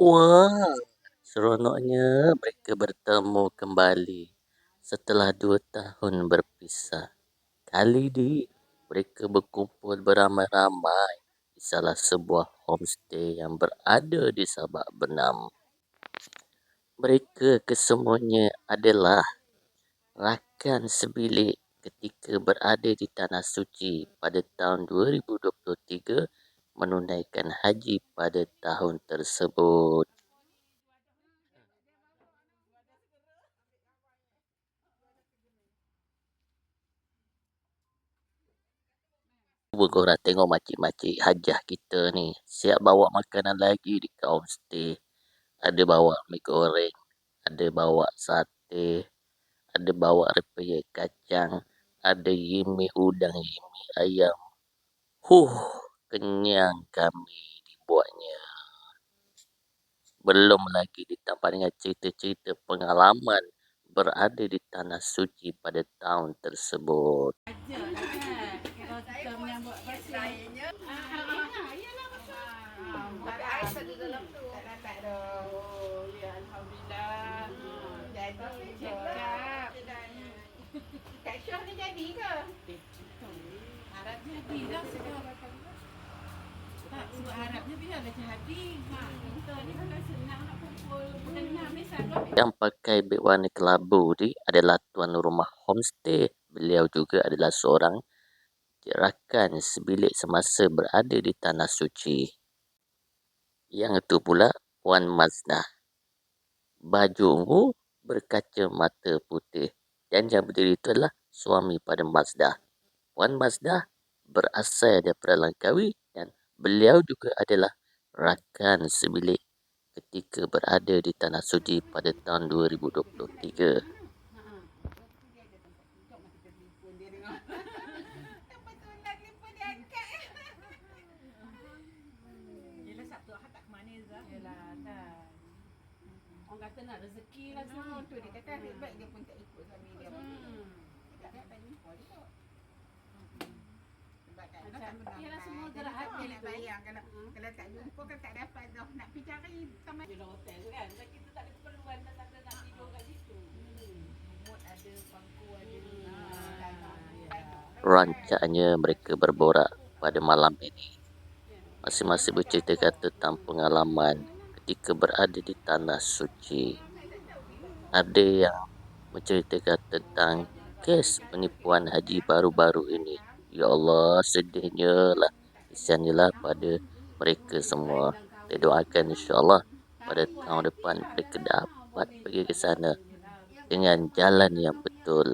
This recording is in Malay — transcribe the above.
Wah, seronoknya mereka bertemu kembali setelah dua tahun berpisah. Kali ini mereka berkumpul beramai-ramai di salah sebuah homestay yang berada di Sabak Benam. Mereka kesemuanya adalah rakan sebilik ketika berada di Tanah Suci pada tahun 2023 menunaikan haji pada tahun tersebut. Korang tengok makcik-makcik hajah kita ni. Siap bawa makanan lagi di homestay. Ada bawa mi goreng, ada bawa sate, ada bawa rempeyek kacang, ada yimi udang, yimi ayam. Huh, kenyang kami dibuatnya. Belum lagi ditambah dengan cerita-cerita pengalaman berada di Tanah Suci pada tahun tersebut. Kak Syah ni jadi ke? Harap jadi lah sekarang. Ha, kan Yang pakai beg warna kelabu ni adalah tuan rumah homestay. Beliau juga adalah seorang rakan sebilik semasa berada di Tanah Suci. Yang itu pula Puan Mazdah. Baju ungu berkaca mata putih. Dan yang berdiri itu adalah suami pada Mazdah. Puan Mazdah berasal daripada Langkawi beliau juga adalah rakan sebilik ketika berada di Tanah Suci pada tahun 2023. Apa tu nak telefon dia angkat? Yelah Sabtu Ahad tak ke mana Zah? Yelah kan. Orang kata nak rezeki lah semua. Tu dia kata baik dia pun tak ikut suami dia. Hmm. Tak ada tak jumpa dia tu. Sebab tak ada Macam- tak pernah yelah, semua tak hati nak tu. bayang kalau kalau tak jumpa kan tak dapat dah nak pergi cari sama Di dalam hotel tu kan. Dan kita tak ada keperluan nak tidur kat situ. mood ada pangku ada. Ah, Rancaknya mereka berborak pada malam ini. Masing-masing berceritakan tentang pengalaman ketika berada di Tanah Suci. Ada yang menceritakan tentang kes penipuan haji baru-baru ini. Ya Allah, sedihnya lah. Kesiannya lah pada mereka semua. Kita doakan insyaAllah pada tahun depan mereka dapat pergi ke sana dengan jalan yang betul.